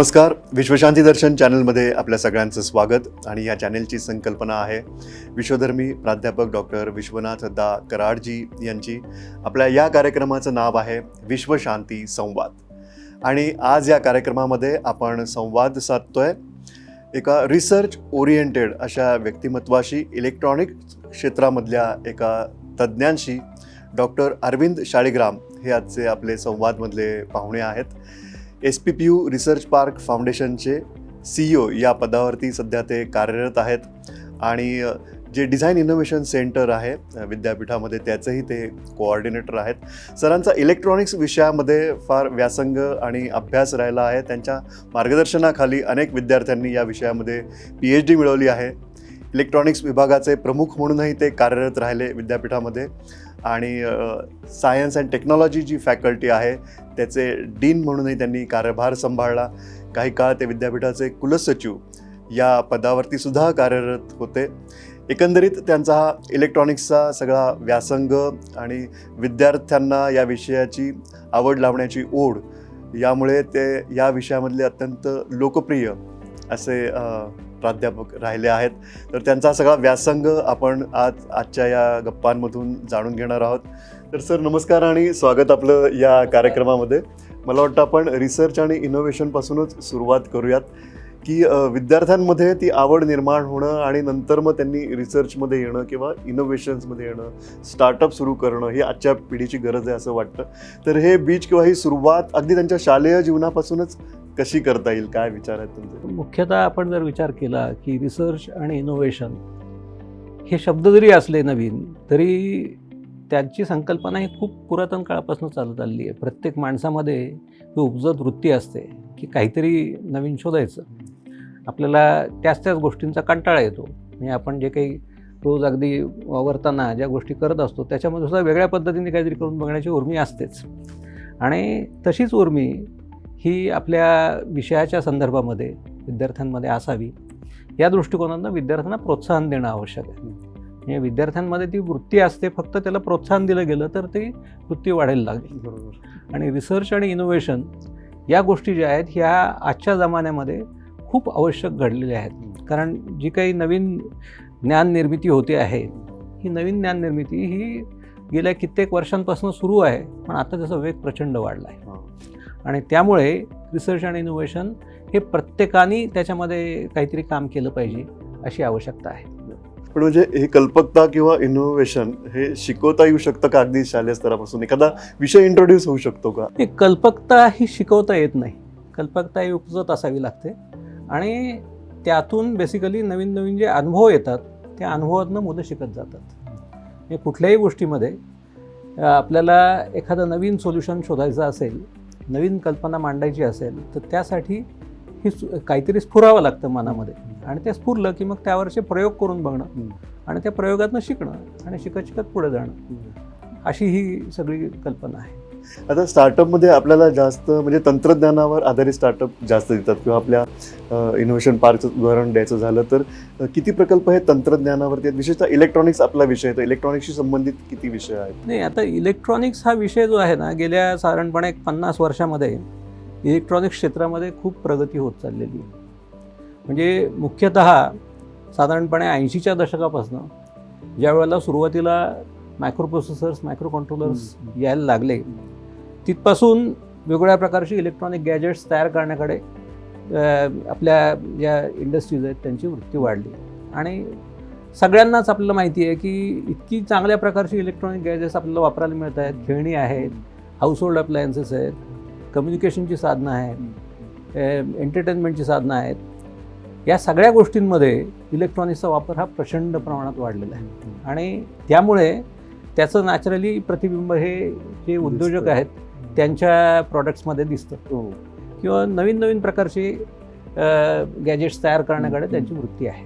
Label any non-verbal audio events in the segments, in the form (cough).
नमस्कार. विश्वशांती दर्शन चॅनलमध्ये आपल्या सगळ्यांचं स्वागत आणि या चॅनेलची संकल्पना आहे विश्वधर्मी प्राध्यापक डॉक्टर विश्वनाथ दा कराडजी यांची. आपल्या या कार्यक्रमाचं नाव आहे विश्वशांती संवाद. आणि आज या कार्यक्रमामध्ये आपण संवाद साधतोय एका रिसर्च ओरिएंटेड अशा व्यक्तिमत्वाशी इलेक्ट्रॉनिक क्षेत्रामधल्या एका तज्ज्ञांशी डॉक्टर अरविंद शाळीग्राम हे आजचे आपले संवादमधले पाहुणे आहेत. S P P U research park फाउंडेशनचे सी ओ या पदावरती सध्या ते कार्यरत आहेत. आणि जे डिझाईन इनोव्हेशन सेंटर आहे विद्यापीठामध्ये त्याचेही ते कोऑर्डिनेटर आहेत. सरांचा इलेक्ट्रॉनिक्स विषयामध्ये फार व्यासंग आणि अभ्यास राहिला आहे. त्यांच्या मार्गदर्शनाखाली अनेक विद्यार्थ्यांनी या विषयामध्ये पी एच डी मिळवली आहे. इलेक्ट्रॉनिक्स विभागाचे प्रमुख म्हणूनही ते कार्यरत राहिले विद्यापीठामध्ये. आणि सायन्स अँड टेक्नॉलॉजी जी फॅकल्टी आहे त्याचे डीन म्हणूनही त्यांनी कार्यभार सांभाळला. काही काळ ते विद्यापीठाचे कुलसचिव या पदावरती सुद्धा कार्यरत होते. एकंदरीत त्यांचा हा इलेक्ट्रॉनिक्सचा सगळा व्यासंग आणि विद्यार्थ्यांना या विषयाची आवड लावण्याची ओढ यामुळे ते या विषयामधले अत्यंत लोकप्रिय असे प्राध्यापक राहिले आहेत. तर त्यांचा सगळा व्यासंग आपण आज आजच्या या गप्पांमधून जाणून घेणार आहोत. तर सर नमस्कार आणि स्वागत आपलं या कार्यक्रमामध्ये. मला वाटतं आपण रिसर्च आणि इनोव्हेशनपासूनच सुरुवात करूयात. की विद्यार्थ्यांमध्ये ती आवड निर्माण होणं आणि नंतर मग त्यांनी रिसर्चमध्ये येणं किंवा इनोव्हेशन्समध्ये येणं स्टार्टअप सुरू करणं ही आजच्या पिढीची गरज आहे असं वाटतं. तर हे बीज किंवा ही सुरुवात अगदी त्यांच्या शालेय जीवनापासूनच कशी करता येईल? काय विचार आहेत तुमचे? मुख्यतः आपण जर विचार केला की रिसर्च आणि इनोव्हेशन हे शब्द जरी असले नवीन तरी त्यांची संकल्पना ही खूप पुरातन काळापासून चालत आलेली आहे. प्रत्येक माणसामध्ये ही उपजत वृत्ती असते की काहीतरी नवीन शोधायचं. आपल्याला त्याच त्याच गोष्टींचा कंटाळा येतो. म्हणजे आपण जे काही रोज अगदी वावरताना ज्या गोष्टी करत असतो त्याच्यामध्ये सुद्धा वेगळ्या पद्धतीने काहीतरी करून बघण्याची उर्मी असतेच. आणि तशीच उर्मी ही आपल्या विषयाच्या संदर्भामध्ये विद्यार्थ्यांमध्ये असावी. या दृष्टिकोनातून विद्यार्थ्यांना प्रोत्साहन देणं आवश्यक आहे. म्हणजे विद्यार्थ्यांमध्ये ती वृत्ती असते फक्त त्याला प्रोत्साहन दिलं गेलं तर ती वृत्ती वाढायला लागेल. बरोबर. आणि रिसर्च आणि इनोव्हेशन या गोष्टी ज्या आहेत ह्या आजच्या जमान्यामध्ये खूप आवश्यक घडलेल्या आहेत. कारण जी काही नवीन ज्ञान निर्मिती होते आहे ही नवीन ज्ञान निर्मिती ही गेल्या कित्येक वर्षांपासून सुरू आहे पण आता त्याचा वेग प्रचंड वाढला आहे. आणि त्यामुळे रिसर्च आणि इनोव्हेशन हे प्रत्येकाने त्याच्यामध्ये काहीतरी काम केलं पाहिजे अशी आवश्यकता आहे. पण म्हणजे हे कल्पकता किंवा इनोव्हेशन हे शिकवता येऊ शकतं का? अगदी शालेय स्तरापासून? एखादा विषय इंट्रोड्यूस होऊ शकतो का? ही कल्पकता ही शिकवता येत नाही. कल्पकता ही उपजत असावी लागते. आणि त्यातून बेसिकली नवीन नवीन जे अनुभव येतात त्या अनुभवातनं मुलं शिकत जातात. हे कुठल्याही गोष्टीमध्ये आपल्याला एखादं नवीन सोल्युशन शोधायचं असेल नवीन कल्पना मांडायची असेल तर त्यासाठी ही काहीतरी स्फुरावं लागतं मनामध्ये. आणि ते स्फुरलं की मग त्यावरचे प्रयोग करून बघणं. आणि त्या प्रयोगातनं शिकणं आणि शिकत शिकत पुढे जाणं. अशी ही सगळी कल्पना आहे. आता स्टार्टअपमध्ये आपल्याला जास्त म्हणजे तंत्रज्ञानावर आधारित स्टार्टअप जास्त देतात किंवा आपल्या इनोव्हेशन पार्कचं उदाहरण द्यायचं झालं तर किती प्रकल्प हे तंत्रज्ञानावरती आहेत? विशेषतः इलेक्ट्रॉनिक्स आपला विषय आहे. तर इलेक्ट्रॉनिक्सशी संबंधित किती विषय आहेत? नाही आता इलेक्ट्रॉनिक्स हा विषय जो आहे ना गेल्या साधारणपणे एक पन्नास वर्षामध्ये इलेक्ट्रॉनिक्स क्षेत्रामध्ये खूप प्रगती होत चाललेली आहे. म्हणजे मुख्यतः साधारणपणे ऐंशीच्या दशकापासून ज्या वेळेला सुरुवातीला मायक्रो प्रोसेसर्स मायक्रो कंट्रोलर्स. यायला लागले तिथपासून वेगवेगळ्या प्रकारची इलेक्ट्रॉनिक गॅजेट्स तयार करण्याकडे आपल्या ज्या इंडस्ट्रीज आहेत त्यांची वृत्ती वाढली. आणि सगळ्यांनाच आपल्याला माहिती आहे की इतकी चांगल्या प्रकारची इलेक्ट्रॉनिक गॅजेट्स आपल्याला वापरायला मिळत आहेत खेळणी आहेत हाऊस होल्ड अप्लायन्सेस आहेत कम्युनिकेशनची साधनं आहेत एंटरटेनमेंटची साधनं आहेत. या सगळ्या गोष्टींमध्ये इलेक्ट्रॉनिक्सचा वापर हा प्रचंड प्रमाणात वाढलेला आहे. आणि त्यामुळे त्याचं नॅचरली प्रतिबिंब हे जे उद्योजक. आहेत त्यांच्या प्रॉडक्ट्समध्ये दिसतं. हो. किंवा नवीन नवीन प्रकारचे गॅजेट्स तयार करण्याकडे त्यांची वृत्ती आहे.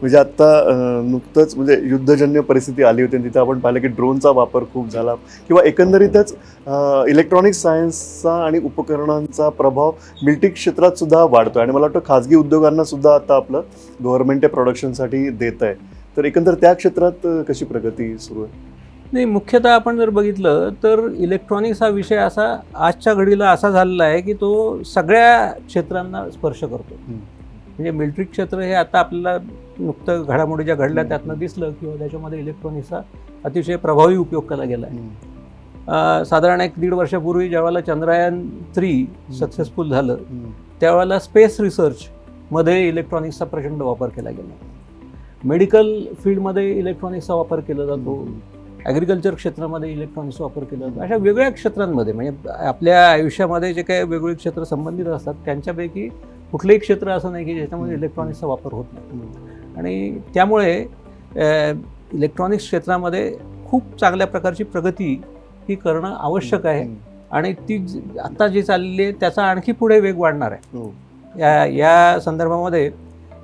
म्हणजे आता अ, नुकतंच म्हणजे युद्धजन्य परिस्थिती आली होती तिथे आपण पाहिलं की ड्रोनचा वापर खूप झाला. किंवा एकंदरीतच इलेक्ट्रॉनिक सायन्सचा आणि उपकरणांचा प्रभाव मिल्टी क्षेत्रात सुद्धा वाढतो आणि मला वाटतं खाजगी उद्योगांना सुद्धा आता आपलं गव्हर्नमेंट प्रोडक्शनसाठी देत आहे तर एकंदर त्या क्षेत्रात कशी प्रगती सुरू आहे? नाही मुख्यतः आपण जर बघितलं तर इलेक्ट्रॉनिक्स हा विषय असा आजच्या घडीला असा झालेला आहे की तो सगळ्या क्षेत्रांना स्पर्श करतो. म्हणजे मिलिटरी क्षेत्र हे आता आपल्याला नुकतं घडामोडी ज्या घडल्या. त्यातनं दिसलं किंवा त्याच्यामध्ये इलेक्ट्रॉनिक्सचा अतिशय प्रभावी उपयोग केला गेला आहे. साधारण एक दीड वर्षापूर्वी ज्यावेळेला चंद्रयान थ्री सक्सेसफुल झालं त्यावेळेला स्पेस रिसर्चमध्ये इलेक्ट्रॉनिक्सचा प्रचंड वापर केला गेला. मेडिकल फील्डमध्ये इलेक्ट्रॉनिक्सचा वापर केला जातो. ॲग्रिकल्चर क्षेत्रामध्ये इलेक्ट्रॉनिक्सचा वापर केला जातो. अशा वेगळ्या क्षेत्रांमध्ये म्हणजे आपल्या आयुष्यामध्ये जे काही वेगवेगळे क्षेत्र संबंधित असतात त्यांच्यापैकी कुठलंही क्षेत्र असं नाही की ज्याच्यामध्ये इलेक्ट्रॉनिक्सचा वापर होत नाही. आणि त्यामुळे इलेक्ट्रॉनिक्स क्षेत्रामध्ये खूप चांगल्या प्रकारची प्रगती ही करणं आवश्यक आहे. आणि ती ज- आता जी चाललेली आहे त्याचा आणखी पुढे वेग वाढणार आहे. हो. या या संदर्भामध्ये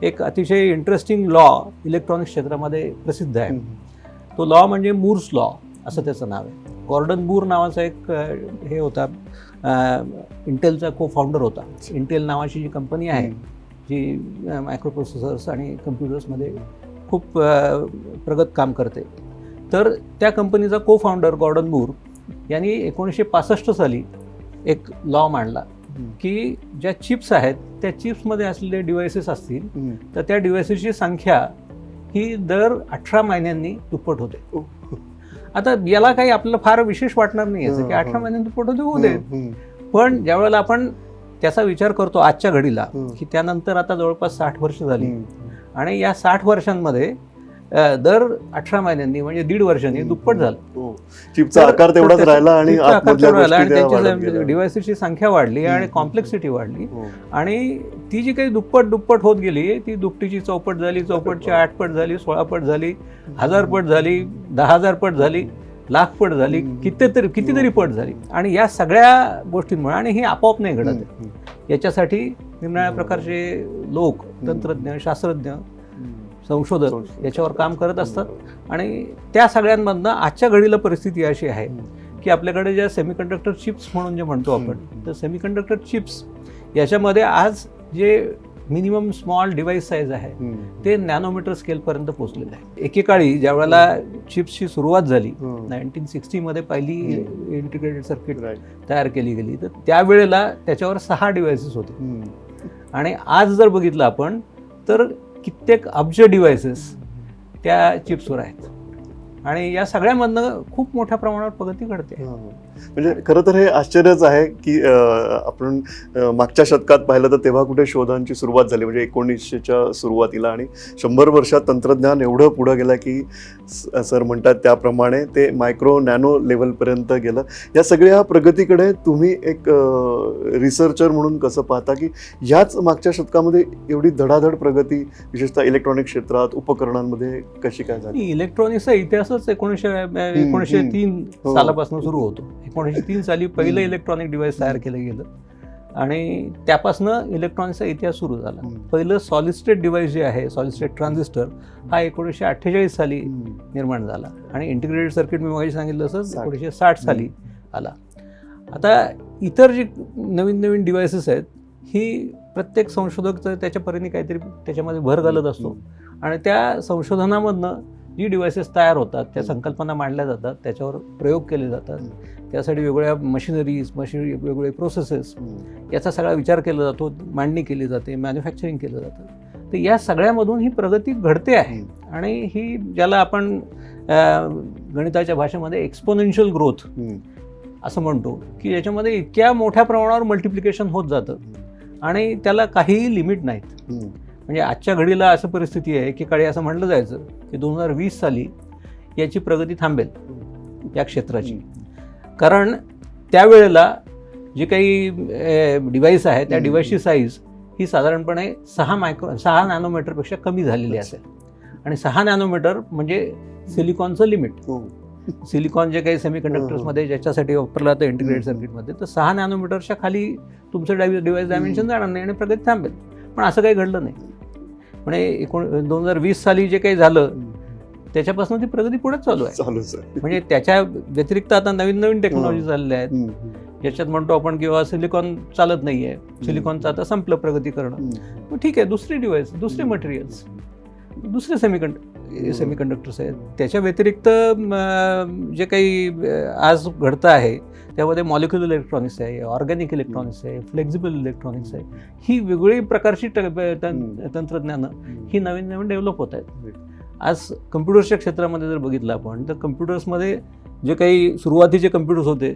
एक अतिशय इंटरेस्टिंग लॉ इलेक्ट्रॉनिक्स क्षेत्रामध्ये प्रसिद्ध आहे. तो लॉ म्हणजे मूर्स लॉ असं त्याचं नाव आहे. गॉर्डन बूर नावाचा एक हे होता इंटेलचा को फाउंडर होता. इंटेल नावाची जी कंपनी आहे जी मायक्रो प्रोसेसर्स आणि कम्प्युटर्समध्ये खूप प्रगत काम करते. तर त्या कंपनीचा को फाउंडर गॉर्डन बूर यांनी एकोणीसशे पासष्ट साली एक लॉ मांडला की ज्या चिप्स आहेत त्या चिप्समध्ये असलेले डिव्हायसेस असतील तर त्या डिव्हायसेसची संख्या ही दर अठरा महिन्यांनी दुप्पट होते ओ. आता याला काही आपल्याला फार विशेष वाटणार नाही याचं की हं, अठरा हं. महिन्यांनी दुप्पट होते होऊ दे पण ज्यावेळेला आपण त्याचा विचार करतो आजच्या घडीला हं. की त्यानंतर आता जवळपास साठ वर्ष झाली आणि या साठ वर्षांमध्ये दर अठरा महिन्यांनी म्हणजे दीड वर्षांनी दुप्पट झालं हो. चिपचा आकार तेवढाच राहिला आणि त्यांची. डिव्हायसेसची संख्या वाढली आणि हं. कॉम्प्लेक्सिटी वाढली हो. आणि ती जी काही दुप्पट दुप्पट होत गेली ती दुपटीची चौपट झाली चौपटची आठ पट झाली सोळा पट झाली हजार पट झाली दहा हजार पट झाली लाख पट झाली. कितीतरी कितीतरी पट झाली आणि या सगळ्या गोष्टींमुळे आणि हे आपोआप नाही घडत. याच्यासाठी निरनिळ्या हम्म. प्रकारचे लोक तंत्रज्ञ शास्त्रज्ञ संशोधक. याच्यावर काम करत असतात आणि त्या सगळ्यांमधनं आजच्या घडीला परिस्थिती अशी आहे की आपल्याकडे ज्या सेमीकंडक्टर चिप्स म्हणून जे म्हणतो आपण. तर सेमीकंडक्टर चिप्स याच्यामध्ये आज जे मिनिमम स्मॉल डिव्हाइस साईज आहे. ते नॅनोमीटर स्केलपर्यंत पोहोचलेलं आहे एकेकाळी ज्या वेळेला चिप्सची सुरुवात झाली. नाईन्टीन सिक्स्टीमध्ये पहिली इंटिग्रेटेड सर्किट. तयार केली गेली तर त्यावेळेला त्याच्यावर सहा डिव्हायसेस होते. आणि आज जर बघितलं आपण तर कित्येक अब्ज डिव्हायसेस त्या चिप्सवर आहेत. आणि या सगळ्यामधनं खूप मोठ्या प्रमाणावर प्रगती घडते. हो, हो. म्हणजे खरं तर हे आश्चर्यच आहे की आपण मागच्या शतकात पाहिलं तर तेव्हा कुठे शोधांची सुरुवात झाली. म्हणजे एकोणीसशेच्या सुरुवातीला आणि शंभर वर्षात तंत्रज्ञान एवढं पुढं गेलं की सर म्हणतात त्याप्रमाणे ते मायक्रो नॅनो लेवलपर्यंत गेलं. या सगळ्या प्रगतीकडे तुम्ही एक रिसर्चर म्हणून कसं पाहता की ह्याच मागच्या शतकामध्ये एवढी धडाधड प्रगती विशेषतः इलेक्ट्रॉनिक क्षेत्रात उपकरणांमध्ये कशी काय झाली? इलेक्ट्रॉनिक्सचा इतिहासच एकोणीसशे एकोणीसशे तीन हो. सालापासून सुरू होतो. एकोणीसशे तीन साली पहिलं. इलेक्ट्रॉनिक डिव्हाइस तयार केलं गेलं. आणि त्यापासनं इलेक्ट्रॉनिक्सचा इतिहास सुरू झाला. पहिलं सॉलिस्टेट डिव्हाइस जे आहे सॉलिस्टेट ट्रान्झिस्टर हा एकोणीसशे अठ्ठेचाळीस साली. निर्माण झाला. आणि इंटिग्रेटेड सर्किट मी मागे सांगितलं असं. एकोणीसशे साठ साली आला. आता इतर जी नवीन नवीन डिव्हायसेस आहेत ही प्रत्येक संशोधक त्याच्या परीने काहीतरी त्याच्यामध्ये भर घालत असतो. आणि त्या संशोधनामधनं जी डिव्हायसेस तयार होतात त्या. संकल्पना मांडल्या जातात त्याच्यावर प्रयोग केले जातात. त्यासाठी वेगवेगळ्या मशिनरीज मशिनरी वेगवेगळे प्रोसेसेस. याचा सगळा विचार केला जातो मांडणी केली जाते मॅन्युफॅक्चरिंग केलं जातं. तर या सगळ्यामधून ही प्रगती घडते आहे. आणि ही ज्याला आपण गणिताच्या भाषेमध्ये एक्सपोनेन्शियल ग्रोथ. असं म्हणतो की याच्यामध्ये इतक्या मोठ्या प्रमाणावर मल्टिप्लिकेशन होत जातं. आणि त्याला काहीही लिमिट नाहीत. म्हणजे आजच्या घडीला असं परिस्थिती आहे की काळी असं म्हटलं जायचं की दोन हजार वीस साली याची प्रगती थांबेल या क्षेत्राची. कारण त्यावेळेला जी काही डिव्हाइस आहे त्या. डिव्हाइसची साईज ही साधारणपणे सहा मायक्रो सहा नॅनोमीटरपेक्षा कमी झालेली असेल. आणि सहा नॅनोमीटर म्हणजे सिलिकॉनचं लिमिट हो. सिलिकॉन जे काही सेमीकंडक्टर्समध्ये ज्याच्यासाठी वापरलं जातं इंटिग्रेटेड हम्म. सर्किटमध्ये तर सहा नॅनोमीटरच्या खाली तुमचं डिव्हाइस डिव्हाइस डायमेन्शन जाणार नाही आणि प्रगती थांबेल. पण असं काही घडलं नाही. म्हणजे एकोण दोन हजार वीस साली जे काही झालं त्याच्यापासून ती प्रगती पुढेच चालू आहे. म्हणजे त्याच्या व्यतिरिक्त आता नवीन नवीन टेक्नॉलॉजी. झालेल्या आहेत. ज्याच्यात म्हणतो आपण किंवा सिलिकॉन चालत नाही आहे सिलिकॉनचं आता संपलं प्रगती करणं. ठीक आहे दुसरी डिव्हाइस दुसरे. मटेरियल्स दुसरे सेमिकंड सेमी कंडक्टर्स आहेत. त्याच्या व्यतिरिक्त जे काही आज घडतं आहे त्यामध्ये मॉलिक्युलर इलेक्ट्रॉनिक्स आहे ऑर्गॅनिक इलेक्ट्रॉनिक्स आहे फ्लेक्झिबल इलेक्ट्रॉनिक्स आहे. ही वेगळी प्रकारची. तंत्रज्ञानं ही नवीन नवीन डेव्हलप होत आहेत. आज कम्प्युटर्सच्या क्षेत्रामध्ये जर बघितलं आपण तर कम्प्युटर्समध्ये जे काही सुरुवातीचे कम्प्युटर्स होते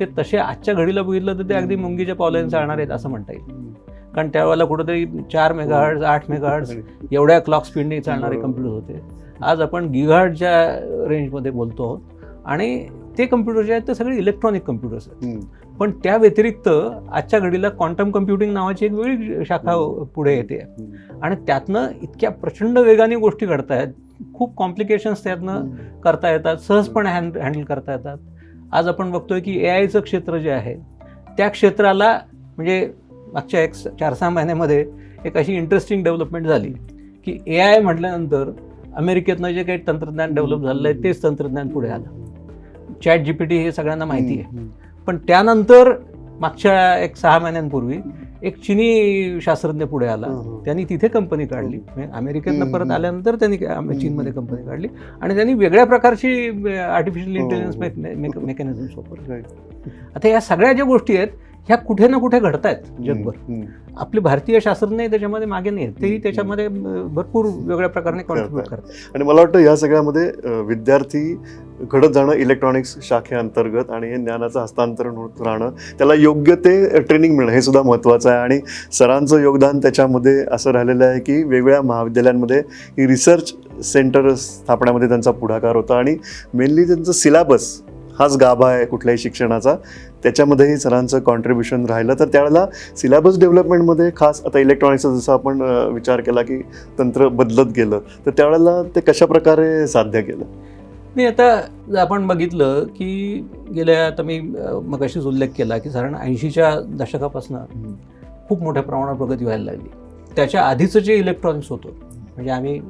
ते तसे आजच्या घडीला बघितलं तर ते अगदी मुंगीच्या पावलाने चालणार आहेत असं म्हणता येईल. कारण त्यावेळेला कुठेतरी चार मेगाहर्ट्ज आठ मेगाहर्ट्ज (laughs) एवढ्या क्लॉक स्पीडने चालणारे. कम्प्युटर होते. आज आपण गिगाहर्टच्या रेंजमध्ये बोलतो आहोत आणि ते कम्प्युटर जे आहेत ते सगळे इलेक्ट्रॉनिक कम्प्युटर्स आहेत. पण त्या व्यतिरिक्त आजच्या घडीला क्वांटम कम्प्युटिंग नावाची एक वेगळी शाखा पुढे येते. आणि त्यातनं इतक्या प्रचंड वेगाने गोष्टी घडत आहेत खूप कॉम्प्लिकेशन्स त्यातनं करता येतात. सहजपणे हँड हँडल करता येतात. आज आपण बघतोय की ए आयचं क्षेत्र जे आहे त्या क्षेत्राला म्हणजे मागच्या एक चार सहा महिन्यामध्ये एक अशी इंटरेस्टिंग डेव्हलपमेंट झाली की ए आय म्हटल्यानंतर अमेरिकेतनं जे काही तंत्रज्ञान डेव्हलप झालेलं आहे तेच तंत्रज्ञान पुढे आलं. चॅट जी पी टी हे सगळ्यांना माहिती आहे. पण त्यानंतर मागच्या एक सहा महिन्यांपूर्वी एक चिनी शास्त्रज्ञ पुढे आला. त्यांनी तिथे कंपनी काढली म्हणजे अमेरिकेतनं हम्म. परत आल्यानंतर त्यांनी चीनमध्ये कंपनी काढली आणि त्यांनी वेगळ्या प्रकारची आर्टिफिशियल इंटेलिजन्स. मेकॅनिझम्स वापरले. आता या सगळ्या ज्या गोष्टी आहेत ह्या कुठे ना कुठे घडत आहेत जगभर. आपले भारतीय शास्त्रज्ञ त्याच्यामध्ये मागे नाही. तेही त्याच्यामध्ये भरपूर वेगळ्या प्रकारे कॉन्ट्रीब्युट करतात. आणि मला वाटतं या सगळ्यामध्ये विद्यार्थी घडत जाणं इलेक्ट्रॉनिक्स शाखेअंतर्गत आणि हे ज्ञानाचं हस्तांतरण होत राहणं त्याला योग्य ते ट्रेनिंग मिळणं हे सुद्धा महत्त्वाचं आहे. आणि सरांचं योगदान त्याच्यामध्ये असं राहिलेलं आहे की वेगवेगळ्या महाविद्यालयांमध्ये ही रिसर्च सेंटर स्थापण्यामध्ये त्यांचा पुढाकार होता. आणि मेनली त्यांचं सिलेबस हाच गाभा आहे कुठल्याही शिक्षणाचा. त्याच्यामध्येही सरांचं कॉन्ट्रीब्युशन राहिलं. तर त्यावेळेला सिलेबस डेव्हलपमेंटमध्ये खास आता इलेक्ट्रॉनिक्सचा जसं आपण विचार केला की तंत्र बदलत गेलं तर त्यावेळेला ते कशा प्रकारे साध्य केलं? नाही आता आपण बघितलं की गेल्या आता मी मग अशीच उल्लेख केला की साधारण ऐंशीच्या दशकापासून खूप मोठ्या प्रमाणात प्रगती व्हायला लागली. त्याच्या आधीचं जे इलेक्ट्रॉनिक्स होतं म्हणजे आम्ही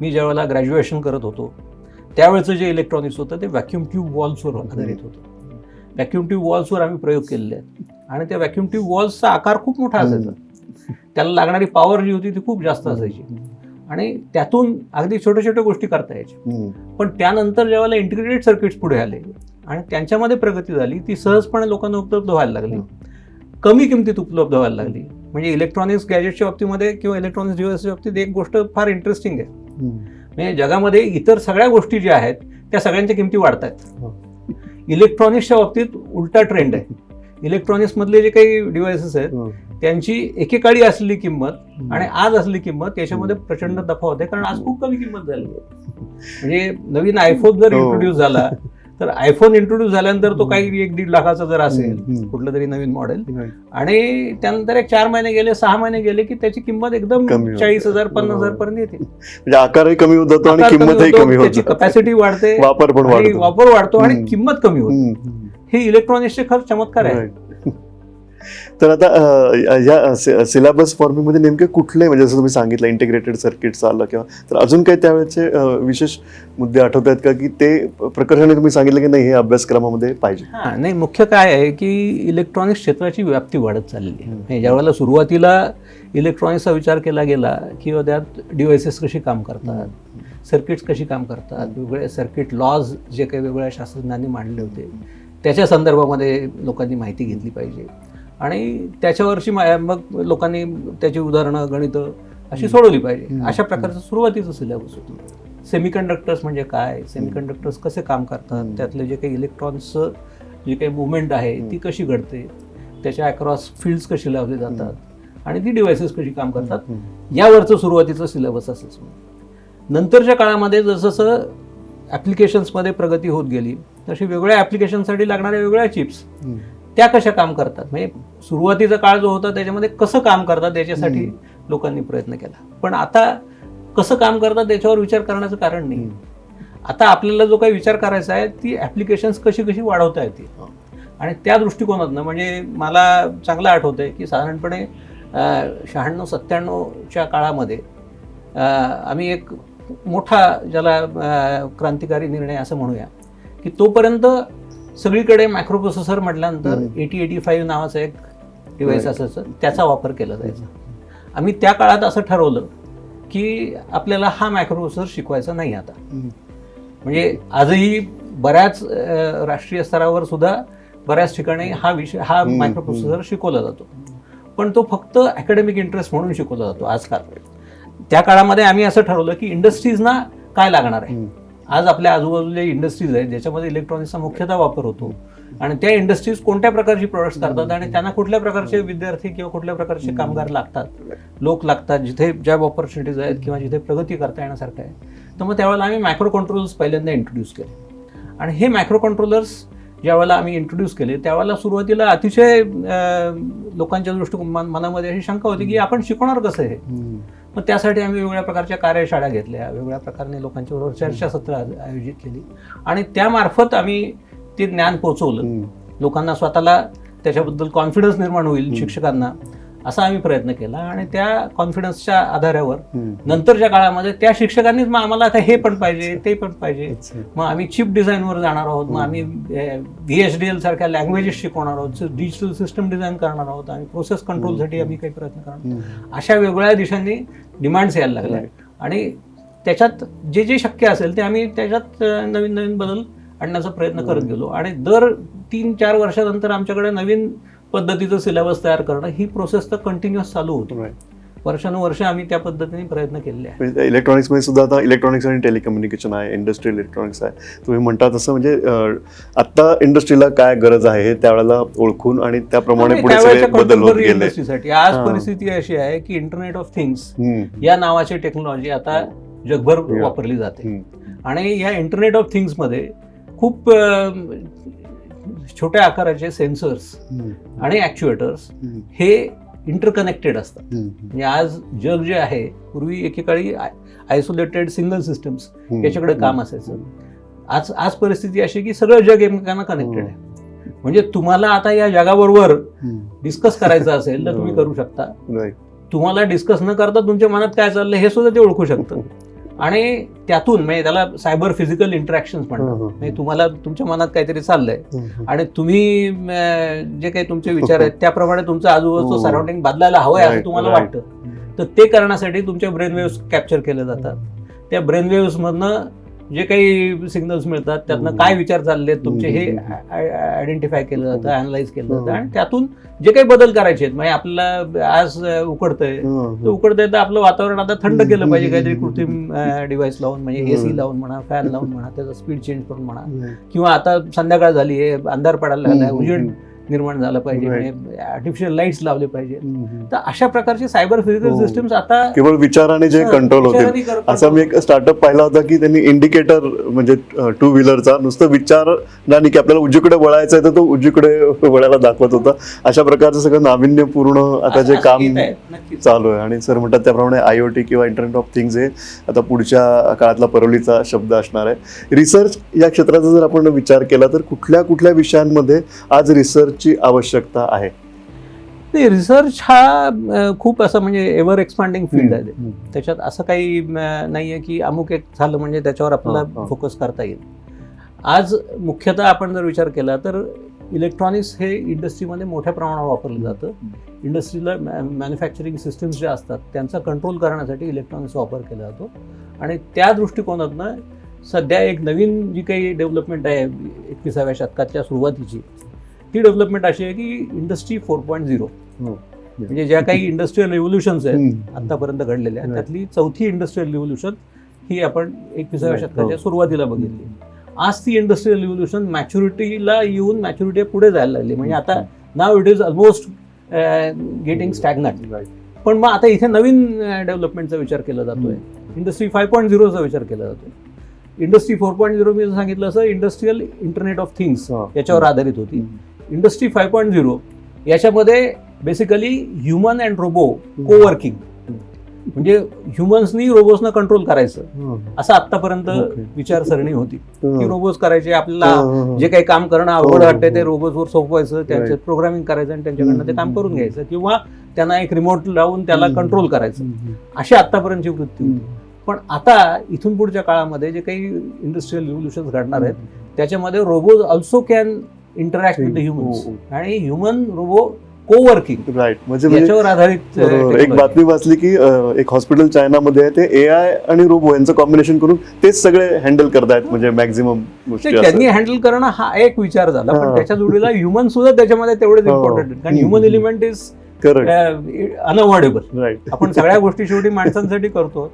मी ज्यावेळेला ग्रॅज्युएशन करत होतो त्यावेळेचं जे इलेक्ट्रॉनिक्स होतं ते व्हॅक्यूम ट्यूब वॉल्सवर आधारित होतं. व्हॅक्यूम ट्यूब वॉल्सवर आम्ही प्रयोग केलेले आहेत. आणि त्या व्हॅक्यूम ट्यूब वॉल्सचा आकार खूप मोठा असायचा. त्याला लागणारी पॉवर जी होती ती खूप जास्त असायची. आणि त्यातून अगदी छोट्या छोट्या गोष्टी करता यायच्या. पण त्यानंतर जेव्हा इंटिग्रेटेड सर्किट्स पुढे आले आणि त्यांच्यामध्ये प्रगती झाली ती सहजपणे लोकांना उपलब्ध व्हायला लागली. कमी किमतीत उपलब्ध व्हायला लागली. म्हणजे इलेक्ट्रॉनिक्स गॅजेटच्या बाबतीमध्ये किंवा इलेक्ट्रॉनिक्स डिव्हाइसच्या बाबतीत एक गोष्ट फार इंटरेस्टिंग आहे. म्हणजे जगामध्ये इतर सगळ्या गोष्टी ज्या आहेत त्या सगळ्यांच्या किमती वाढत हो. आहेत इलेक्ट्रॉनिक्सच्या बाबतीत उलटा ट्रेंड आहे इलेक्ट्रॉनिक्स मधले जे काही डिव्हाइसेस आहेत हम्म. त्यांची एकेकाळी असलेली किंमत आणि आज असली किंमत याच्यामध्ये प्रचंड तफावत आहे कारण आज खूप कमी किंमत झाली. (laughs) म्हणजे नवीन आयफोन जर हो. इंट्रोड्यूस झाला तर आयफोन इंट्रोड्यूस झाल्यानंतर तो काही एक दीड लाखाचा जर असेल. कुठलं तरी नवीन मॉडेल. आणि त्यानंतर एक चार महिने गेले सहा महिने गेले की त्याची किंमत एकदम. चाळीस हजार पन्नास हो. हजार पर्यंत येते म्हणजे आकारही कमी होत जातो आणि किंमतही कमी होत. कपॅसिटी वाढते वापर पण वापर वाढतो आणि. किंमत कमी होते. हे इलेक्ट्रॉनिक्सचे खरं चमत्कार आहे. तर आता या सिलेबस फॉर्मिंगमध्ये नेमके कुठले म्हणजे जसं तुम्ही सांगितलं इंटिग्रेटेड सर्किट्स आलं किंवा तर अजून काही त्यावेळेचे विशेष मुद्दे आठवत आहेत का? की ते प्रकर्षाने तुम्ही सांगितलं की नाही हे अभ्यासक्रमामध्ये पाहिजे. हा नाही मुख्य काय आहे की इलेक्ट्रॉनिक्स क्षेत्राची व्याप्ती वाढत चालली आहे. म्हणजे ज्यावेळेला सुरुवातीला इलेक्ट्रॉनिक्सचा विचार केला गेला किंवा त्यात डिव्हाइसेस कशी काम करतात सर्किट्स कशी काम करतात वेगवेगळे सर्किट लॉज जे काही वेगवेगळ्या शास्त्रज्ञांनी मांडले होते त्याच्या संदर्भामध्ये लोकांनी माहिती घेतली पाहिजे. आणि त्याच्यावरची मा- मग लोकांनी त्याची उदाहरणं गणितं अशी सोडवली पाहिजे. अशा प्रकारचं सुरुवातीचं सिलेबस होतं. सेमीकंडक्टर्स म्हणजे काय? सेमीकंडक्टर्स कसे काम करतात. त्यातले जे काही इलेक्ट्रॉन्सचं जे काही मुवमेंट आहे ती कशी घडते? त्याच्या अक्रॉस फील्ड्स कशी लावले जातात? आणि ती डिव्हाइसेस कशी काम करतात. यावरचं सुरुवातीचं सिलेबस असेल नंतरच्या काळामध्ये जसं ॲप्लिकेशन्समध्ये प्रगती होत गेली तशी वेगळ्या ॲप्लिकेशनसाठी लागणाऱ्या वेगळ्या चिप्स. त्या कशा काम करतात? म्हणजे सुरुवातीचा काळ जो होता त्याच्यामध्ये कसं काम करतात याच्यासाठी लोकांनी प्रयत्न केला. पण आता कसं काम करतात त्याच्यावर विचार करण्याचं कारण नाही. आता आपल्याला जो काही विचार करायचा आहे ती ॲप्लिकेशन्स कशी कशी वाढवता येतील? हा. आणि त्या दृष्टिकोनातनं म्हणजे मला चांगलं आठवतं आहे की साधारणपणे शहाण्णव सत्त्याण्णवच्या काळामध्ये आम्ही एक मोठा ज्याला क्रांतिकारी निर्णय असं म्हणूया की तोपर्यंत सगळीकडे मायक्रो प्रोसेसर म्हटल्यानंतर. एटी एटी फाईव्ह नावाचं एक डिव्हाइस. असायचं त्याचा वापर केला जायचा. आम्ही त्या काळात असं ठरवलं की आपल्याला हा मायक्रो प्रोसेसर शिकवायचा नाही आता. म्हणजे आजही बऱ्याच राष्ट्रीय स्तरावर सुद्धा बऱ्याच ठिकाणी हा विषय हा मायक्रो प्रोसेसर शिकवला जातो. पण तो फक्त अकॅडमिक इंटरेस्ट म्हणून शिकवला जातो आजकाल. त्या काळामध्ये आम्ही असं ठरवलं की इंडस्ट्रीजना काय लागणार आहे? आज आपल्या आजूबाजूला इंडस्ट्रीज आहेत ज्याच्यामध्ये इलेक्ट्रॉनिक्सचा मुख्यतः वापर होतो. आणि त्या इंडस्ट्रीज कोणत्या प्रकारची प्रोडक्ट्स करतात आणि त्यांना कुठल्या प्रकारचे विद्यार्थी किंवा कुठल्या प्रकारचे कामगार लागतात? लोक लागतात जिथे जॉब ऑपॉर्च्युनिटीज आहेत किंवा जिथे प्रगती करता येण्यासारखं आहे. तर मग त्यावेळेला आम्ही मायक्रो कंट्रोलर्स पहिल्यांदा इंट्रोड्यूस केले. आणि हे मायक्रो कंट्रोलर्स ज्यावेळेला आम्ही इंट्रोड्यूस केले त्यावेळेला सुरुवातीला अतिशय लोकांच्या दृष्टी मन- मनामध्ये अशी शंका होती की आपण शिकवणार कसं हे? मग त्यासाठी आम्ही वेगवेगळ्या प्रकारच्या कार्यशाळा घेतल्या वेगवेगळ्या प्रकारे लोकांच्या बरोबर चर्चासत्र आय- आयोजित केली. आणि त्यामार्फत आम्ही ते ज्ञान पोहोचवलं. लोकांना स्वतःला त्याच्याबद्दल कॉन्फिडन्स निर्माण होईल. शिक्षकांना. असा आम्ही प्रयत्न केला आणि त्या कॉन्फिडन्सच्या आधारावर नंतरच्या काळामध्ये त्या शिक्षकांनीच मग आम्हाला आता हे पण पाहिजे ते पण पाहिजे. मग आम्ही चिप डिझाईनवर जाणार आहोत मग आम्ही व्ही एच डी एल सारख्या लँग्वेजेस शिकवणार आहोत डिजिटल सिस्टम डिझाईन करणार आहोत आणि प्रोसेस कंट्रोलसाठी आम्ही काही प्रयत्न करणार आहोत. अशा वेगवेगळ्या दिशांनी डिमांड्स यायला लागल्या. आणि त्याच्यात जे जे शक्य असेल ते आम्ही त्याच्यात नवीन नवीन बदल आणण्याचा प्रयत्न करत गेलो. आणि दर तीन चार वर्षानंतर आमच्याकडे नवीन पद्धतीचं सिलेबस तयार करणं ही प्रोसेस तर कंटिन्युअस चालू होती वर्षानुवर्ष आम्ही त्या पद्धतीने प्रयत्न केलेले आहे इलेक्ट्रॉनिक्समध्ये सुद्धा आता इलेक्ट्रॉनिक्स आणि टेलिकम्युनिकेशन आहे इंडस्ट्रियल इलेक्ट्रॉनिक्स आहे तुम्ही म्हणता तसं म्हणजे आता इंडस्ट्रीला काय गरज आहे त्यावेळेला ओळखून आणि त्याप्रमाणे पुढे बदल होत गेले आज. परिस्थिती अशी आहे की इंटरनेट ऑफ थिंग्स. या नावाची टेक्नॉलॉजी आता जगभर. वापरली जाते. आणि या इंटरनेट ऑफ थिंग्समध्ये खूप छोट्या आकाराचे सेन्सर्स. आणि ॲक्च्युएटर्स हम्म. हे इंटरकनेक्टेड असतात. म्हणजे आज जग जे आहे पूर्वी एकेकाळी आयसोलेटेड सिंगल सिस्टम्स. याच्याकडे काम असायचं आज आज परिस्थिती अशी की सगळं जग एकमेकांना कनेक्टेड आहे म्हणजे तुम्हाला आता या जगाबरोबर. डिस्कस करायचं असेल तर (laughs) तुम्ही हो. करू शकता. तुम्हाला डिस्कस न करता तुमच्या मनात काय चाललंय हे सुद्धा ते ओळखू शकतं आणि त्यातून म्हणजे त्याला सायबर फिजिकल इंटरॅक्शन म्हणतात हं, हं. म्हणजे तुम्हाला तुमच्या मनात काहीतरी चाललंय. आणि तुम्ही जे काही तुमचे विचार आहेत (laughs) त्याप्रमाणे तुमचं आजूबाजूचं हो. सराउंडिंग बदलायला हवंय असं तुम्हाला. वाटतं तर ते करण्यासाठी तुमच्या ब्रेन वेव्स कॅप्चर केले जातात त्या ब्रेन वेव्स मधनं जे काही सिग्नल्स मिळतात त्यातनं हम्म. काय विचार चालले तुमचे हे. आयडेंटिफाय केलं जातं. अनालाइज केलं जातं हम्म. आणि त्यातून जे काही बदल करायचे आहेत म्हणजे आपल्याला आज उकडतंय हं, तर उकडतंय तर आपलं वातावरण आता थंड केलं पाहिजे काहीतरी कृत्रिम डिव्हाइस लावून म्हणजे. एसी लावून म्हणा फॅन लावून म्हणा त्याचा स्पीड चेंज करून म्हणा हं. किंवा आता संध्याकाळ झाली आहे अंधार पडायला लागलाय. उजेड निर्माण झाला पाहिजे Right. म्हणजे आर्टिफिशियल लाईट्स लावले पाहिजे. तर अशा प्रकारचे सायबर फिजिकल. सिस्टम्स आता केवळ विचाराने जे कंट्रोल होते असा मी एक स्टार्टअप पाहिला होता की त्यांनी इंडिकेटर म्हणजे टू व्हीलरचा नुसतं विचार नाही की आपल्याला उजवीकडे वळायचं आहे तर तो उजवीकडे (laughs) वळायला दाखवत होता अशा प्रकारचं सगळं नाविन्यपूर्ण आता जे काम. चालू आहे आणि सर म्हणतात त्याप्रमाणे आय ओ टी किंवा इंटरनेट ऑफ थिंग्स हे आता पुढच्या काळातला परवलीचा शब्द असणार आहे रिसर्च या क्षेत्राचा जर आपण विचार केला तर कुठल्या कुठल्या विषयांमध्ये आज रिसर्चची आवश्यकता आहे. नाही रिसर्च हा खूप असं म्हणजे एव्हर एक्सपांडिंग फील्ड आहे ते. त्याच्यात असं काही अं, नाहीये की अमुक एक झालं म्हणजे त्याच्यावर आपल्याला. फोकस करता येईल. आज मुख्यतः आपण जर विचार केला तर इलेक्ट्रॉनिक्स हे इंडस्ट्रीमध्ये मोठ्या प्रमाणावर वापरलं जातं. इंडस्ट्रीला मॅन्युफॅक्चरिंग सिस्टम्स ज्या असतात त्यांचा कंट्रोल करण्यासाठी इलेक्ट्रॉनिक्सचा वापर केला जातो. आणि त्या दृष्टिकोनातनं सध्या एक नवीन जी काही डेव्हलपमेंट आहे एकविसाव्या शतकाच्या सुरुवातीची ती डेव्हलपमेंट अशी आहे की इंडस्ट्री फोर पॉईंट झिरो हो. म्हणजे ज्या काही इंडस्ट्रीयल रेव्होल्युशन्स आहेत. आतापर्यंत घडलेल्या Right. त्यातली चौथी इंडस्ट्रियल रिव्होल्युशन ही आपण एकविसाव्या Right. शतकाच्या हो. सुरुवातीला बघितली आज ती इंडस्ट्रियल रिव्होल्युशन मॅच्युरिटीला येऊन मॅच्युरिटी पुढे जायला लागली म्हणजे आता now it is almost getting stagnant. पण मग आता इथे नवीन डेव्हलपमेंटचा विचार केला जातोय इंडस्ट्री फाय पॉईंट झिरोचा विचार केला जातोय इंडस्ट्री फोर पॉईंट झिरो मी सांगितलं असं इंडस्ट्रियल इंटरनेट ऑफ थिंग्स हा. याच्यावर आधारित होती इंडस्ट्री फाय पॉईंट झिरो याच्यामध्ये basically human and robo co working म्हणजे ह्युमन्सनी रोबोसना कंट्रोल करायचं हं. असं आतापर्यंत. विचारसरणी होती की हं. रोबोज करायचे आपल्याला हं, हं, जे काही काम करणं अवघड हो, वाटतंय ते हो. रोबोजवर सोपवायचं त्यांचं. प्रोग्रामिंग करायचं आणि त्यांच्याकडनं ते काम करून घ्यायचं किंवा त्यांना एक रिमोट लावून त्याला. कंट्रोल करायचं हं. अशी आतापर्यंतची वृत्ती होती हं. पण आता इथून पुढच्या काळामध्ये जे काही इंडस्ट्रियल रिव्होल्युशन घडणार आहेत त्याच्यामध्ये robots also can interact with the हो, ह्युमन्स हो. आणि ह्युमन रोबो कोवर्किंग राईट म्हणजे याच्यावर आधारित बरोबर. एक. बातमी वाचली की एक हॉस्पिटल चायनामध्ये आहे ते ए आय आणि रोबो यांचं कॉम्बिनेशन करून तेच सगळे हँडल करतायत म्हणजे मॅक्झिमम त्यांनी हँडल करणं हा एक विचार झाला हा. पण त्याच्या जोडीला ह्युमन सुद्धा त्याच्यामध्ये तेवढेच हो. इम्पॉर्टंट कारण हम्म. Human element is correct unavoidable right आपण सगळ्या गोष्टी शेवटी माणसांसाठी करतो.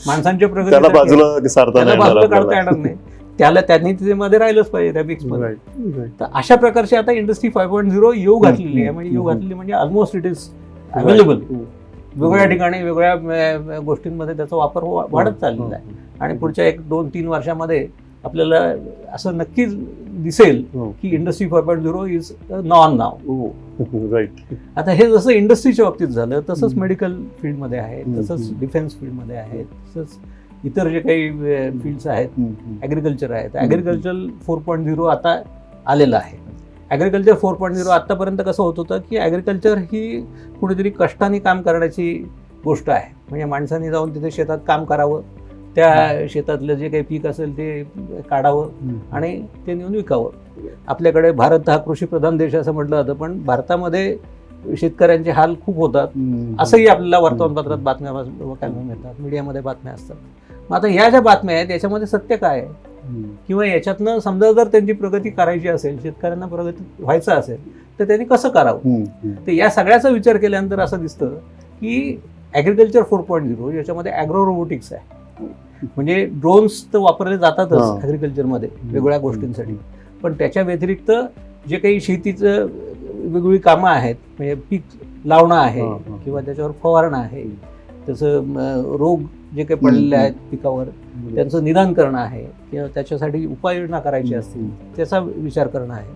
माणसांच्या (laughs) प्रगतीसाठी बाजूला काढता येणार नाही. त्याला त्यांनी त्यामध्ये राहिलंच पाहिजे त्या mix मध्ये. तर अशा प्रकारची आता इंडस्ट्री फाय पॉईंट झिरो येऊ घातलेली आहे म्हणजे येऊ. घातलेली म्हणजे ऑलमोस्ट इट इज अवेलेबल. वेगवेगळ्या ठिकाणी वेगळ्या अ, गोष्टींमध्ये त्याचा वापर वाढत चाललेला आहे आणि पुढच्या एक दोन तीन वर्षामध्ये आपल्याला असं नक्कीच दिसेल हो. की industry five point zero is known now. Right आता हे जसं इंडस्ट्रीच्या बाबतीत झालं तसंच. मेडिकल फील्डमध्ये आहे तसंच. डिफेन्स फील्डमध्ये आहे तसंच इतर जे काही फील्ड्स आहेत ॲग्रिकल्चर आहे तर हम्म. ॲग्रिकल्चर फोर पॉईंट झिरो आता आलेलं आहे. ॲग्रिकल्चर फोर पॉईंट झिरो आत्तापर्यंत कसं होत होतं की ॲग्रिकल्चर ही कुठेतरी कष्टाने काम करण्याची गोष्ट आहे. म्हणजे माणसाने जाऊन तिथे शेतात काम करावं त्या शेतातलं जे काही पीक असेल ते काढावं आणि ते नेऊन विकावं. आपल्याकडे भारत हा कृषीप्रधान देश असं म्हटलं जातं पण भारतामध्ये शेतकऱ्यांचे हाल खूप होतात. असंही आपल्याला वर्तमानपत्रात बातम्या मिळतात. मीडियामध्ये बातम्या असतात. मग आता ह्या ज्या बातम्या आहेत याच्यामध्ये सत्य काय आहे? किंवा याच्यातनं समजा जर त्यांची प्रगती करायची असेल शेतकऱ्यांना प्रगती व्हायचं असेल तर त्यांनी कसं करावं? तर या सगळ्याचा विचार केल्यानंतर असं दिसतं की ॲग्रिकल्चर फोर पॉईंट झिरो याच्यामध्ये ॲग्रो रोबोटिक्स आहे. म्हणजे ड्रोन्स तर वापरले जातातच. ॲग्रिकल्चरमध्ये वेगवेगळ्या गोष्टींसाठी. पण त्याच्या व्यतिरिक्त जे काही शेतीचं वेगवेगळी कामं आहेत म्हणजे पीक लावणं आहे. किंवा त्याच्यावर फवारणं आहे तसं रोग जे काही पडलेले. आहेत पिकावर त्यांचं निदान करणं आहे. किंवा त्याच्यासाठी उपाययोजना करायची असतील त्याचा विचार करणं आहे.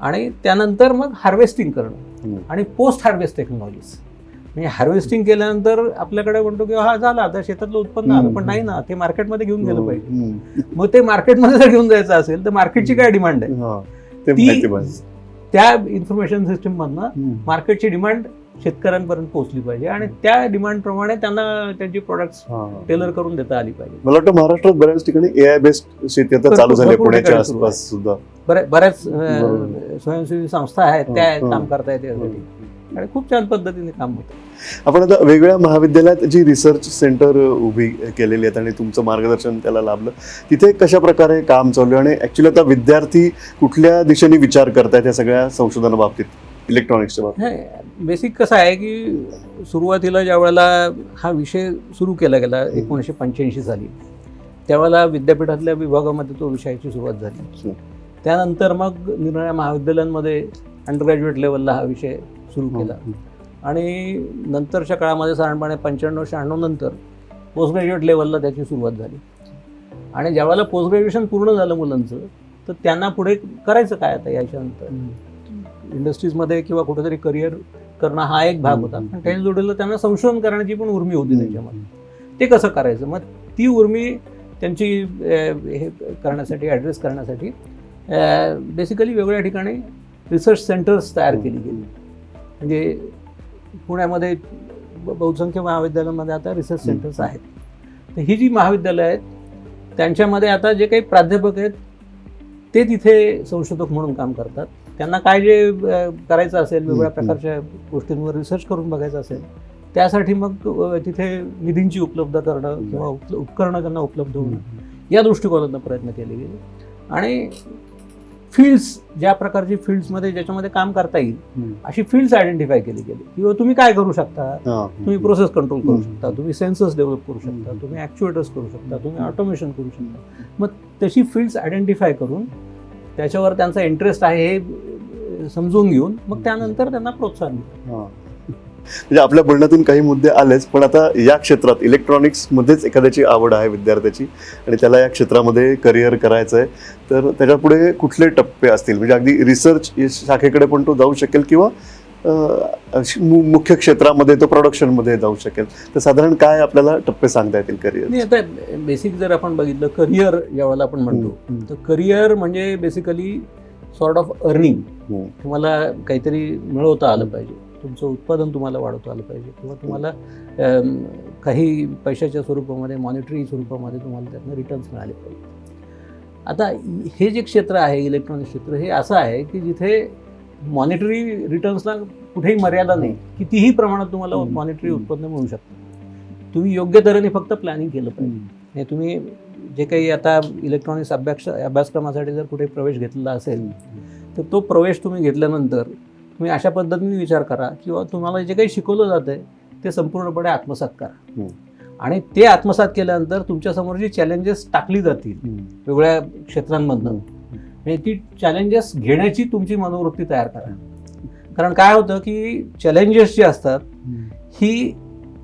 आणि त्यानंतर मग हार्वेस्टिंग करणं. आणि पोस्ट हार्वेस्ट टेक्नॉलॉजीज म्हणजे हार्वेस्टिंग केल्यानंतर आपल्याकडे म्हणतो की हा झाला आता शेतातलं उत्पन्न आलं. पण. नाही ना ते मार्केटमध्ये घेऊन. गेलं पाहिजे. मग ते मार्केटमध्ये जर घेऊन जायचं असेल तर मार्केटची काय डिमांड आहे? त्या इन्फॉर्मेशन सिस्टीम मधनं. मार्केटची डिमांड शेतकऱ्यांपर्यंत पोहोचली पाहिजे आणि त्या डिमांड प्रमाणे त्यांना त्यांची प्रोडक्ट्स हा. टेलर करून देता आली पाहिजे. मला वाटतं महाराष्ट्रात बऱ्याच ठिकाणी ए आय बेस्ड शेती आता चालू झाली पुण्याच्या आसपास सुद्धा. बऱ्या- बऱ्याच स्वयंसेवी संस्था आहेत त्या. काम करतायत यासाठी आणि खूप छान पद्धतीने काम होतं. आपण आता वेगळ्या महाविद्यालयात जी रिसर्च सेंटर उभी केलेली आहेत आणि तुमचं मार्गदर्शन त्याला लाभलं तिथे कशा प्रकारे काम चालू आहे? आणि ऍक्च्युली आता विद्यार्थी कुठल्या दिशेने विचार करतायत या सगळ्या संशोधनाबाबतीत इलेक्ट्रॉनिक्सच्या बाबतीत? बेसिक कसं आहे की सुरुवातीला ज्या वेळेला हा विषय सुरू केला गेला एकोणीसशे पंच्याऐंशी साली त्यावेळेला विद्यापीठातल्या विभागामध्ये तो विषयाची सुरुवात झाली. त्यानंतर मग निरनिळ्या महाविद्यालयांमध्ये अंडर ग्रॅज्युएट लेवलला हा विषय सुरू केला. आणि नंतरच्या काळामध्ये साधारणपणे पंच्याण्णव शहाण्णव नंतर पोस्ट ग्रॅज्युएट लेवलला त्याची सुरुवात झाली. आणि ज्यावेळेला पोस्ट ग्रॅज्युएशन पूर्ण झालं मुलांचं तर त्यांना पुढे करायचं काय आता याच्यानंतर? इंडस्ट्रीजमध्ये किंवा कुठेतरी करिअर करणं हा एक भाग होता. पण त्याच्या जोडीला त्यांना संशोधन करण्याची पण उर्मी होती त्याच्यामध्ये. ते कसं करायचं? मग ती उर्मी त्यांची हे करण्यासाठी ॲड्रेस करण्यासाठी बेसिकली वेगवेगळ्या ठिकाणी रिसर्च सेंटर्स तयार केली गेली. म्हणजे पुण्यामध्ये बहुसंख्य महाविद्यालयांमध्ये आता रिसर्च सेंटर्स आहेत. तर ही जी महाविद्यालय आहेत त्यांच्यामध्ये आता जे काही प्राध्यापक आहेत ते तिथे संशोधक म्हणून काम करतात. त्यांना काय जे करायचं असेल वेगवेगळ्या. प्रकारच्या गोष्टींवर रिसर्च करून बघायचं असेल त्यासाठी मग तिथे निधींची उपलब्ध करणं किंवा उप- उपकरणं त्यांना उपलब्ध होणं या दृष्टिकोनातून प्रयत्न केले गेले. आणि फील्ड्स ज्या प्रकारची फील्ड्समध्ये ज्याच्यामध्ये काम करता येईल अशी फील्ड्स आयडेंटिफाय केली गेली. किंवा तुम्ही काय करू शकता? तुम्ही प्रोसेस कंट्रोल करू. शकता तुम्ही सेन्सर्स डेव्हलप करू शकता. तुम्ही ॲक्च्युएटर्स करू शकता तुम्ही ऑटोमेशन करू शकता. मग तशी फील्ड्स आयडेंटिफाय करून त्याच्यावर त्यांचा इंटरेस्ट आहे हे समजून घेऊन मग त्यानंतर त्यांना प्रोत्साहन. म्हणजे आपल्या बोलण्यातून काही मुद्दे आलेच पण आता या क्षेत्रात इलेक्ट्रॉनिक्स मध्येच एखाद्याची आवड आहे विद्यार्थ्याची आणि त्याला या क्षेत्रामध्ये करिअर करायचं आहे तर त्याच्या पुढे कुठले टप्पे असतील? म्हणजे अगदी रिसर्च शाखेकडे पण तो जाऊ शकेल किंवा मुख्य क्षेत्रामध्ये तो प्रोडक्शनमध्ये जाऊ शकेल. तर साधारण काय आपल्याला टप्पे सांगता येतील करिअर नाही आता बेसिक जर आपण बघितलं करिअर ज्यावेळेला आपण म्हणतो. तर करिअर म्हणजे बेसिकली सॉर्ट ऑफ अर्निंग तुम्हाला काहीतरी मिळवता आलं पाहिजे. तुमचं उत्पादन तुम्हाला वाढवता आलं पाहिजे. किंवा तुम्हाला काही पैशाच्या स्वरूपामध्ये मॉनिटरी स्वरूपामध्ये तुम्हाला त्यातनं रिटर्न्स मिळाले पाहिजे. आता हे जे क्षेत्र आहे इलेक्ट्रॉनिक क्षेत्र हे असं आहे की जिथे मॉनिटरी रिटर्न्सला कुठेही मर्यादा नाही. कितीही प्रमाणात तुम्हाला. मॉनिटरी. उत्पन्न मिळू शकतं. तुम्ही योग्य तऱ्हेने फक्त प्लॅनिंग केलं पाहिजे. नाही तुम्ही जे काही आता इलेक्ट्रॉनिक्स अभ्यास अभ्यासक्रमासाठी जर कुठे प्रवेश घेतलेला असेल तर तो प्रवेश तुम्ही घेतल्यानंतर तुम्ही अशा पद्धतीने विचार करा किंवा तुम्हाला जे काही शिकवलं जातं आहे ते संपूर्णपणे आत्मसात करा. आणि ते आत्मसात केल्यानंतर तुमच्यासमोर जी चॅलेंजेस टाकली जातील वेगवेगळ्या क्षेत्रांमधनं म्हणजे ती चॅलेंजेस घेण्याची तुमची मनोवृत्ती तयार करा कारण काय होतं की चॅलेंजेस जे असतात ही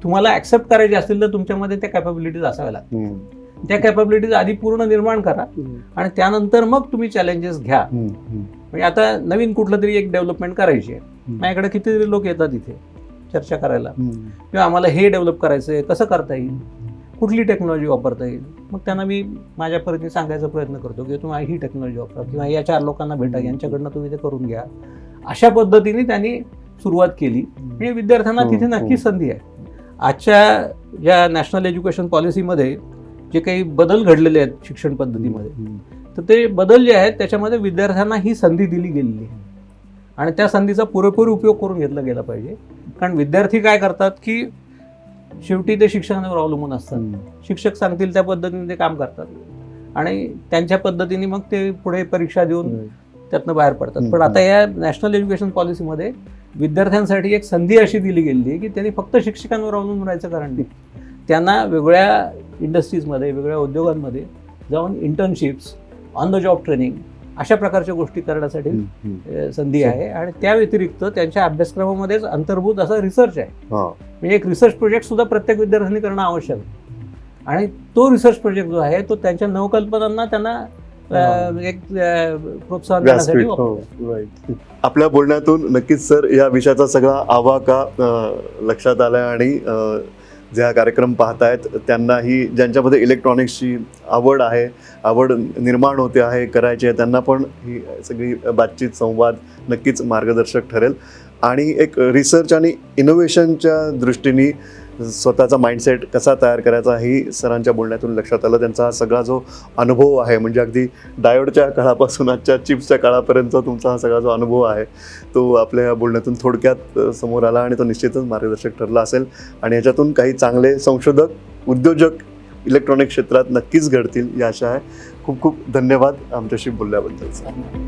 तुम्हाला ऍक्सेप्ट करायची असतील तर तुमच्यामध्ये त्या कॅपॅबिलिटीज असाव्या लागतात. त्या कॅपॅबिलिटीज आधी पूर्ण निर्माण करा आणि त्यानंतर मग तुम्ही चॅलेंजेस घ्या. म्हणजे आता नवीन कुठलं तरी एक डेव्हलपमेंट करायची आहे. माझ्याकडे कितीतरी लोक येतात इथे चर्चा करायला. किंवा आम्हाला हे डेव्हलप करायचं आहे कसं करता येईल? कुठली टेक्नॉलॉजी वापरता येईल? मग त्यांना मी माझ्या परीने सांगायचा प्रयत्न करतो की तुम्ही ही टेक्नॉलॉजी वापरा किंवा या चार लोकांना भेटा यांच्याकडनं तुम्ही ते करून घ्या. अशा पद्धतीने त्यांनी सुरुवात केली. म्हणजे विद्यार्थ्यांना हो, तिथे हो. नक्कीच संधी आहे. आजच्या या नॅशनल एज्युकेशन पॉलिसीमध्ये जे काही बदल घडलेले आहेत शिक्षण पद्धतीमध्ये तर ते बदल जे आहेत त्याच्यामध्ये विद्यार्थ्यांना ही संधी दिली गेलेली आहे. आणि त्या संधीचा पुरेपूर उपयोग करून घेतला गेला पाहिजे. कारण विद्यार्थी काय करतात की शेवटी ते शिक्षणावर अवलंबून असतात. शिक्षक सांगतील त्या पद्धतीने ते काम करतात. आणि त्यांच्या पद्धतीने मग ते पुढे परीक्षा देऊन त्यातनं बाहेर पडतात. पण. आता या नॅशनल एज्युकेशन पॉलिसीमध्ये विद्यार्थ्यांसाठी एक संधी अशी दिली गेली की त्यांनी फक्त शिक्षकांवर अवलंबून राहायचं कारण नाही. त्यांना वेगळ्या इंडस्ट्रीजमध्ये वेगळ्या उद्योगांमध्ये जाऊन internships on the job training अशा प्रकारच्या गोष्टी करण्यासाठी संधी आहे. आणि त्या व्यतिरिक्त त्यांच्या अभ्यासक्रमामध्येच अंतर्भूत असा रिसर्च आहे. म्हणजे एक रिसर्च प्रोजेक्ट सुद्धा प्रत्येक विद्यार्थ्यांनी करणं आवश्यक आहे आणि तो रिसर्च प्रोजेक्ट जो आहे तो त्यांच्या नवकल्पनांना त्यांना. एक प्रोत्साहन देण्यासाठी. हो आपल्या बोलण्यातून नक्कीच सर या विषयाचा सगळा आवाका लक्षात आलाय आणि जे हा कार्यक्रम पाहतायत त्यांनाही ज्यांच्यामध्ये इलेक्ट्रॉनिक्सची आवड आहे आवड निर्माण होते आहे करायची आहे त्यांना पण ही सगळी बातचीत संवाद नक्कीच मार्गदर्शक ठरेल आणि एक रिसर्च आणि इनोव्हेशनच्या दृष्टीने स्वतःचा माइंडसेट कसा तयार करायचा ही सरांच्या बोलण्यातून लक्षात आलं. त्यांचा हा सगळा जो अनुभव आहे म्हणजे अगदी डायोडच्या काळापासून आजच्या चिप्सच्या काळापर्यंत तुमचा हा सगळा जो अनुभव आहे तो आपल्या या बोलण्यातून थोडक्यात समोर आला आणि तो निश्चितच मार्गदर्शक ठरला असेल. आणि याच्यातून काही चांगले संशोधक उद्योजक इलेक्ट्रॉनिक क्षेत्रात नक्कीच घडतील ही आशा आहे. खूप खूप धन्यवाद आमच्याशी बोलल्याबद्दल.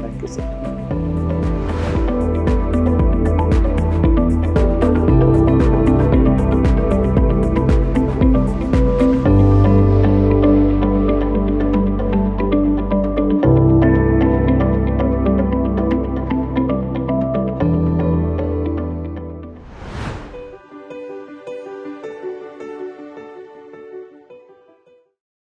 Thank you sir.